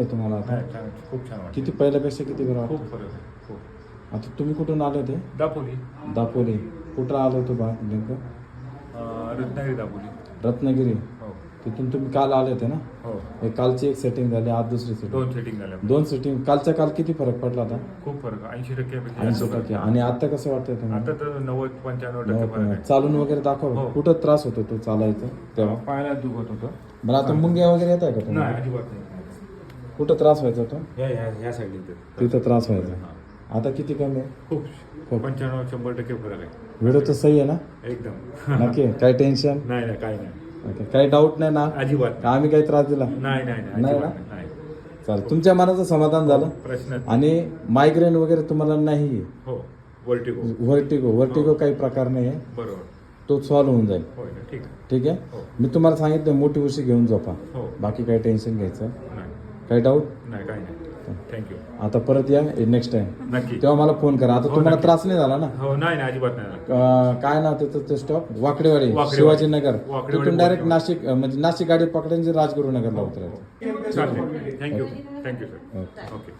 आहे तुम्हाला आता? नाही छान खूप छान वाटतं किती पहिल्यापेक्षा किती बरं वाटतं खूप फरक आहे खूप. आता तुम्ही कुठून आले होते? दापोली. दापोली. कुठं आलो होतो बा नेमकं? अं, रत्नागिरी दापोली. रत्नागिरी. हो. तिथून तुम्ही काल आले होते ना? हो. हे कालची एक सेटिंग झाली आज दुसरी सेटिंग दोन सेटिंग झाल्या. दोन सेटिंग कालच्या काल किती फरक पडला आता? खूप फरक. ऐंशी टक्क्यापेक्षा ऐंशी जास्त फरक. टक्के. आणि आता कसं वाटतंय तुम्हाला? आता तर नव्वद पंच्याण्णव टक्के फरक पन्नास. आहे चालून वगैरे दाखव हो. कुठं त्रास होतो तो चालायचं तेव्हा? पायाला दुखत होतं. बरं आता मुंग्या वगैरे येत आहे का नाही तुम्हाला अजिबात नाही. कुठं त्रास व्हायचा तो साईडला तिथं त्रास व्हायचा. आता किती कमी? आहे खूप खूप. पंच्याण्णव शंभर टक्के फरक आहे. व्हिडिओ तर सही आहे ना? एकदम. नक्की? काही टेन्शन नाही नाही काही नाही. ओके. काही डाऊट नाही ना? अजिबात का आम्ही काही त्रास दिला? नाही नाही नाही नाही अजिबात ना? नाही. चालेल. तुमच्या मनाचं समाधान झालं? प्रश्न आणि मायग्रेन वगैरे तुम्हाला नाही? हो वर्टिगो व्हर्टिगो व्हर्टिगो काही प्रकार नाही आहे. बरोबर. तो सॉल्व्ह होऊन जाईल. होय ना ठीक आहे. ठीक आहे? हो. मी तुम्हाला सांगितलं मोठी उशी घेऊन झोपा. हो. बाकी काही टेन्शन घ्यायचं. काही डाऊट नाही काही नाही. थँक्यू आता परत या नेक्स्ट टाइम नक्की. तेव्हा मला फोन करा. आता हो, तुम्हाला. त्रास नाही झाला ना? हो नाही नाही अजिबात नाही अं, काय नाव त्याचं? ते स्टॉप वाकडेवाडी वाकडेवाडी. शिवाजीनगर. वाकडेवाडी तिथून डायरेक्ट. नाशिक अं, म्हणजे नाशिक गाडी पकडायची राजगुरुनगरला उतरायचं. चालेल. Thank you thank you sir okay